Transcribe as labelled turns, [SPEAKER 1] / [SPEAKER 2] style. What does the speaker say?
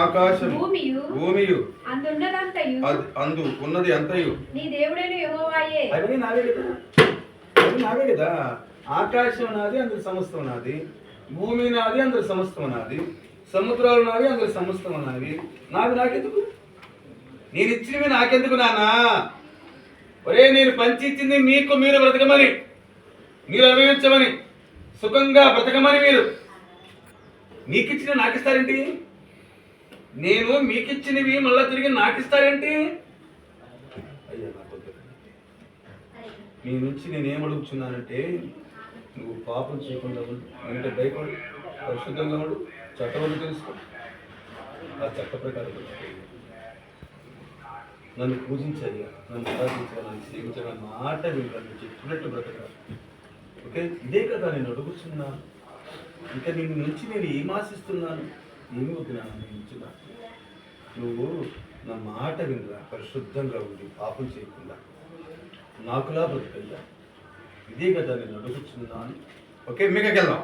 [SPEAKER 1] ఆకాశం
[SPEAKER 2] భూమియు.
[SPEAKER 1] అది అందు ఉన్నది అంతయు.
[SPEAKER 2] నీ దేవుడైన యెహోవాయే.
[SPEAKER 3] అవన్నీ నావే కదా? అవన్నీ నావే కదా? ఆకాశం నాది అందరి సమస్తం నాది. భూమి నాది అందరి సమస్తం నాది. సముద్రాలు నావి అందరి సమస్తం నావి. నావి నాకెందుకు? నేను ఇచ్చినవి నాకెందుకు నాన్న? ఒరే నేను పంచి ఇచ్చింది మీకు మీరు బ్రతకమని. మీరు అనుభవించమని సుఖంగా బ్రతకమని మీరు. నీకిచ్చిన నాకిస్తారేంటి? నేను మీకిచ్చినవి మళ్ళా తిరిగి నాకిస్తారేంటి? అయ్యా నాకు మీ నీ నుంచి నేనేం అడుగుతున్నానంటే నువ్వు పాపం చేయకుండా అంటే భయపడు. పరిశుద్ధంగా ఉండు. చట్టం తెలుసుకో. ఆ చట్ట ప్రకారం నన్ను పూజించాలి నన్ను ఆరాధించాలి. నన్ను సేవించాలి మాట వింటాను చెప్పినట్టు బ్రతకాలి ఓకే? ఇదే కదా నేను అడుగుతున్నా. ఇంకా నేను నుంచి నేను ఏం ఆశిస్తున్నాను? ఏమి వద్దున్నాను నేను నువ్వు నా మాట వినరా పరిశుద్ధంగా ఉండి పాపం చేయకుండా. నాకులా బ్రతకయ్యా ఇదే కదా నేను అడుగుతున్నాను
[SPEAKER 1] ఓకే మీకెళ్దాం